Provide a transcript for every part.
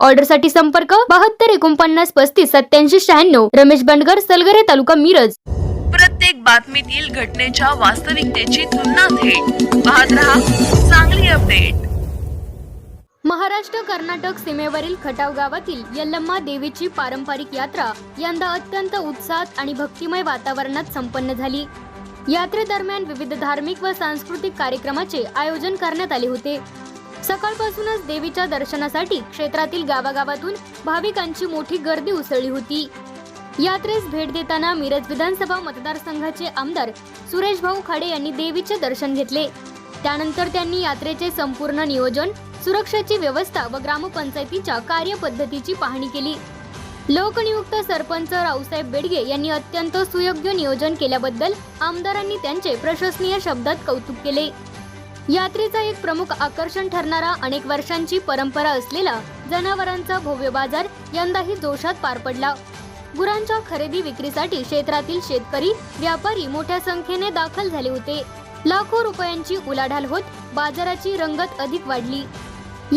ऑर्डरसाठी संपर्क बहात्तर एकोणपन्नास पस्तीस सत्याऐंशी शहाण्णव. रमेश बंडगर सलगरे तालुका मिरज. प्रत्येक बातमीतील घटनेच्या वास्तविकतेची तुलना थेट. पाहत रहा चांगली अपडेट. महाराष्ट्र कर्नाटक सीमेवरील खटाव गावातील यल्लम्मा देवीची पारंपरिक यात्रा यंदा अत्यंत उत्साहात आणि भक्तिमय वातावरणात संपन्न झाली. यात्रेदरम्यान विविध धार्मिक व सांस्कृतिक कार्यक्रमाचे आयोजन करण्यात आले होते. सकाळपासूनच देवीच्या दर्शनासाठी क्षेत्रातील गावागावातून भाविकांची मोठी गर्दी उसळली होती. यात्रेस भेट देताना मिरज विधानसभा मतदारसंघाचे आमदार सुरेश भाऊ खाडे यांनी देवीचे दर्शन घेतले. त्यानंतर त्यांनी यात्रेचे संपूर्ण नियोजन सुरक्षेची व्यवस्था व ग्रामपंचायतीच्या कार्यपद्धतीची पाहणी केली. लोकनियुक्त सरपंच रावसाहेब बेडगे यांनी अत्यंत सुयोग्य नियोजन केल्याबद्दल आमदारांनी त्यांचे प्रशंसनीय शब्दात कौतुक केले. यात्रेचा एक प्रमुख आकर्षण ठरणारा अनेक वर्षांची परंपरा असलेला जनावरांचा भव्य बाजार यंदाही जोशात पार पडला. गुरांच्या खरेदी विक्रीसाठी क्षेत्रातील शेतकरी व्यापारी मोठ्या संख्येने दाखल झाले होते. लाखो रुपयांची उलाढाल होत बाजाराची रंगत अधिक वाढली.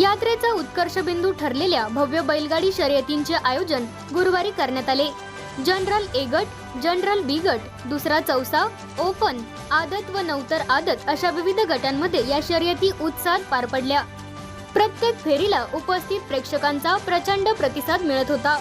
यात्रेचा उत्कर्ष बिंदू ठरलेल्या भव्य बैलगाडी शर्यतींचे आयोजन गुरुवारी करण्यात आले. जनरल ए गट जनरल बी गट दुसरा चौसा ओपन आदत व नवतर आदत अशा विविध गटांमध्ये या शर्यती उत्साहात पार पडल्या. प्रत्येक फेरीला उपस्थित प्रेक्षकांचा प्रचंड प्रतिसाद मिळत होता.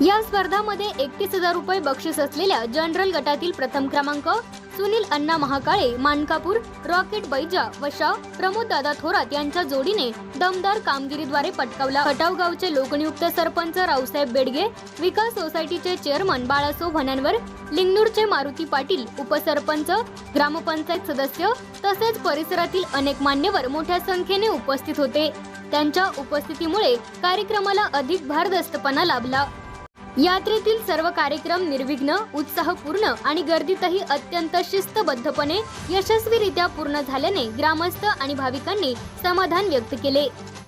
या स्पर्धामध्ये एकतीस हजार रुपये बक्षीस असलेल्या जनरल गटातील प्रथम क्रमांक सुनील अण्णा महाकाळे मानकापूर रॉकेट बैजा व शाह प्रमोद दादा थोरात यांच्या जोडीने दमदार कामगिरीद्वारे पटकावला. खटावगावचे लोकनियुक्त सरपंच रावसाहेब बेडगे विकास सोसायटीचे चेअरमन बाळासो भण्यांवर लिंगनूरचे मारुती पाटील उपसरपंच ग्रामपंचायत सदस्य तसेच परिसरातील अनेक मान्यवर मोठ्या संख्येने उपस्थित होते. त्यांच्या उपस्थितीमुळे कार्यक्रमाला अधिक भारदस्तपणा लाभला. यात्रेतील सर्व कार्यक्रम निर्विघ्न उत्साहपूर्ण आणि गर्दीतही अत्यंत शिस्तबद्धपणे यशस्वीरित्या पूर्ण झाल्याने ग्रामस्थ आणि भाविकांनी समाधान व्यक्त केले.